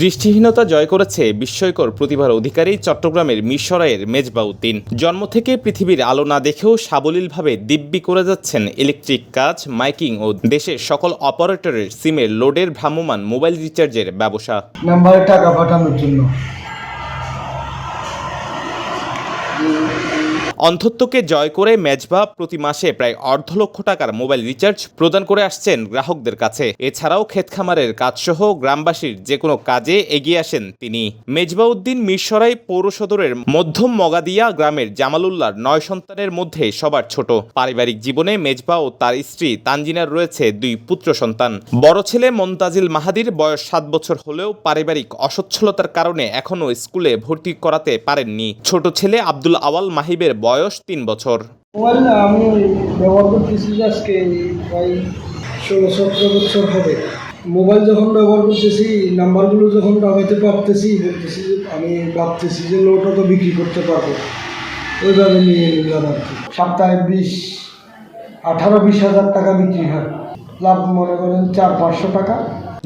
দৃষ্টিহীনতা জয় করেছে বিস্ময়কর প্রতিভার অধিকারী চট্টগ্রামের মিশরায়ের মেজবাউদ্দিন। জন্ম থেকে পৃথিবীর আলো না দেখেও সাবলীলভাবে দিব্যি করে যাচ্ছেন ইলেকট্রিক কাজ, মাইকিং ও দেশের সকল অপারেটরের সিমের লোডের ভ্রাম্যমাণ মোবাইল রিচার্জের ব্যবসা। নাম্বারে টাকা পাঠানোর জন্য। অন্ধত্বকে জয় করে মেজবা প্রতি মাসে প্রায় অর্ধ লক্ষ টাকার মোবাইল রিচার্জ প্রদান করে আসছেন গ্রাহকদের কাছে। এছাড়াও ক্ষেতখামারের কাজসহ গ্রামবাসীর যে কোনো কাজে এগিয়ে আসেন তিনি। মেজবাউদ্দিন মিরসরাই পৌর সদরের মধ্যম মগাদিয়া গ্রামের জামালুল্লাহর নয় সন্তানের মধ্যে সবার ছোট। পারিবারিক জীবনে মেজবা ও তার স্ত্রী তানজিনার রয়েছে দুই পুত্র সন্তান। বড় ছেলে মন্তাজিল মাহাদির বয়স সাত বছর হলেও পারিবারিক অসচ্ছলতার কারণে এখনও স্কুলে ভর্তি করাতে পারেননি। ছোট ছেলে আব্দুল আওয়াল মাহিবের বয়স তিন বছর। আমি ব্যবহার করতেছি আজকে প্রায় ষোলো সতেরো বছর মোবাইল যখন ব্যবহার করতেছি, নাম্বারগুলো যখন দাবাইতে পারতেছি, বলতেছি যে আমি ভাবতেছি যে লোটা তো বিক্রি করতে পারব। ওইভাবে নিয়ে নিলাম আর কি। সপ্তাহে বিশ, আঠারো, বিশ হাজার টাকা বিক্রি হয়। লাভ মনে করেন চার, পাঁচশো টাকা।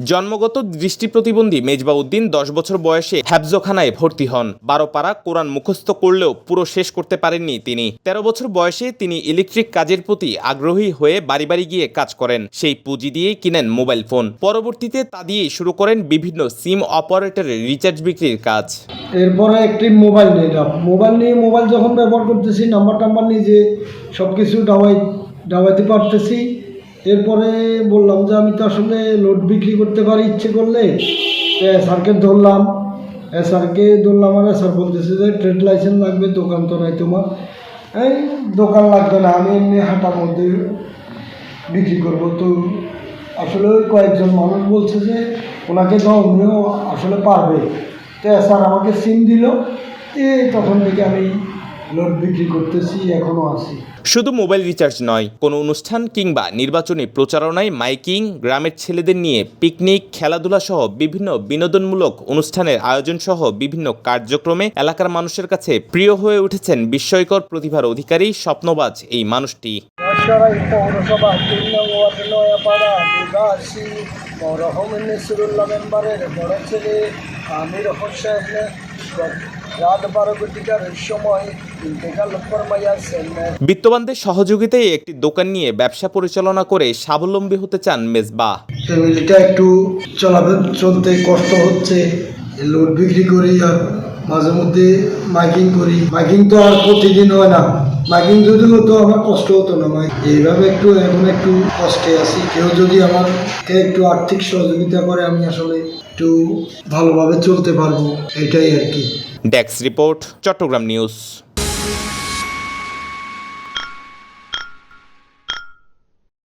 জন্মগত দৃষ্টি প্রতিবন্ধী মেজবাউদ্দিন দশ বছর বয়সে হ্যাবজখানায় ভর্তি হন। বারো পাড়া কোরআন মুখস্থ করলেও পুরো শেষ করতে পারেননি তিনি। তেরো বছর বয়সে তিনি ইলেকট্রিক কাজের প্রতি আগ্রহী হয়ে বাড়ি বাড়ি গিয়ে কাজ করেন। সেই পুঁজি দিয়েই কিনেন মোবাইল ফোন। পরবর্তীতে তা দিয়েই শুরু করেন বিভিন্ন সিম অপারেটরের রিচার্জ বিক্রির কাজ। এরপরে একটি মোবাইল নিলাম মোবাইল নিয়ে মোবাইল যখন ব্যবহার করতেছি, নাম্বার টাম্বার নিজে সব কিছু ডাবাই ডাবাইতে পারতেছি এরপরে বললাম যে আমি তো আসলে লোড বিক্রি করতে পারি ইচ্ছে করলে। স্যারকে ধরলাম। স্যারকে ধরলাম আর স্যার বলতেছে যে ট্রেড লাইসেন্স লাগবে, দোকান তো নাই তোমার। এই দোকান লাগবে না, আমি এমনি হাঁটার মধ্যে বিক্রি করব। তো আসলে ওই কয়েকজন মানুষ বলছে যে, ওনাকে উনিও আসলে পারবে। তো স্যার আমাকে সিম দিল। এ তখন থেকে আমি লোড বিক্রি করতেছি এখনও আছি। শুধু মোবাইল রিচার্জ নয় কোনো অনুষ্ঠান কিংবা নির্বাচনী প্রচারণায় মাইকিং গ্রামের ছেলেদের নিয়ে পিকনিক খেলাধুলা সহ বিভিন্ন বিনোদনমূলক অনুষ্ঠানের আয়োজন সহ বিভিন্ন কার্যক্রমে এলাকার মানুষের কাছে প্রিয় হয়ে উঠেছেন বিস্ময়কর প্রতিভার অধিকারী স্বপ্নবাজ এই মানুষটি। রাজশাহী পৌরসভা তিন নং নয়াপাড়া নিবাসী মরহম মেম্বারের বড় ছেলে আমির হোসেন রাত বারো ঘটিকার সময় ইন্তেকাল ফরমাইয়াছেন বিত্তবানদের সহযোগিতায় একটি দোকান নিয়ে ব্যবসা পরিচালনা করে স্বাবলম্বী হতে চান মেজবা। ফ্যামিলিটা একটু চলতে কষ্ট হচ্ছে। লোড বিক্রি করি আর মাঝে মধ্যে মাইকিং করি। মাইকিং তো আর প্রতিদিন হয় না। মাইকিং যদি হতো আমার কষ্ট হতো না মাইক এইভাবে একটু এখন একটু কষ্টে আছি। কেউ যদি আমার একটু আর্থিক সহযোগিতা করে, আমি আসলে একটু ভালোভাবে চলতে পারব, এটাই আর কি। ডেক্স রিপোর্ট, চট্টগ্রাম নিউজ।